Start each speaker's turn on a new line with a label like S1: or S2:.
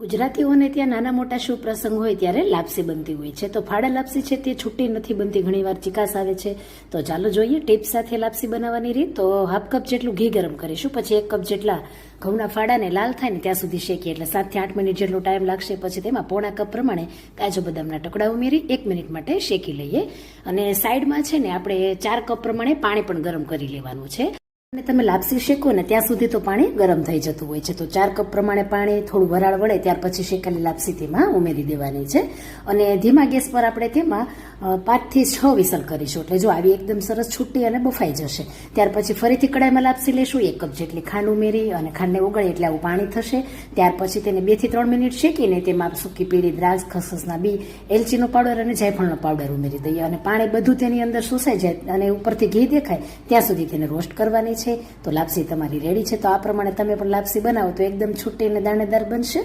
S1: ગુજરાતીઓને ત્યાં નાના મોટા શુભ પ્રસંગ હોય ત્યારે લાપસી બનતી હોય છે. તો ફાડા લાપસી છે તે છૂટી નથી બનતી, ઘણીવાર ચિકાસ આવે છે. તો ચાલો જોઈએ, ટીપ સાથે લાપસી બનાવવાની રીત. તો હાફ કપ જેટલું ઘી ગરમ કરીશું, પછી એક કપ જેટલા ઘઉંના ફાડાને લાલ થાય ને ત્યાં સુધી શેકીએ. એટલે સાતથી આઠ મિનિટ જેટલો ટાઈમ લાગશે, પછી તેમાં પોણા કપ પ્રમાણે કાજુ બદામના ટુકડા ઉમેરી એક મિનિટ માટે શેકી લઈએ. અને સાઈડમાં છે ને, આપણે ચાર કપ પ્રમાણે પાણી પણ ગરમ કરી લેવાનું છે. અને તમે લાપસી શેકો ને ત્યાં સુધી તો પાણી ગરમ થઈ જતું હોય છે. તો ચાર કપ પ્રમાણે પાણી થોડું વરાળ વળે, ત્યાર પછી શેકેલી લાપસી તેમાં ઉમેરી દેવાની છે. અને ધીમા ગેસ પર આપણે તેમાં પાંચથી છ વિસલ કરીશું. એટલે જો આવી એકદમ સરસ છૂટી અને બફાઈ જશે, ત્યાર પછી ફરીથી કડાઈમાં લાપસી લેશું, એક કપ જેટલી ખાંડ ઉમેરી અને ખાંડને ઓગળે એટલે આવું પાણી થશે. ત્યાર પછી તેને બેથી ત્રણ મિનિટ શેકીને તેમાં સૂકી પીળી દ્રાક્ષ, ખસખસના બી, એલચીનો પાવડર અને જાયફળનો પાવડર ઉમેરી દઈએ. અને પાણી બધું તેની અંદર શોષાઈ જાય અને ઉપરથી ઘી દેખાય, ત્યાં સુધી તેને રોસ્ટ કરવાની છે. તો લાપસી તમારી રેડી છે. તો આ પ્રમાણે તમે પણ લાપસી બનાવો તો એકદમ છૂટી અને દાણેદાર બનશે.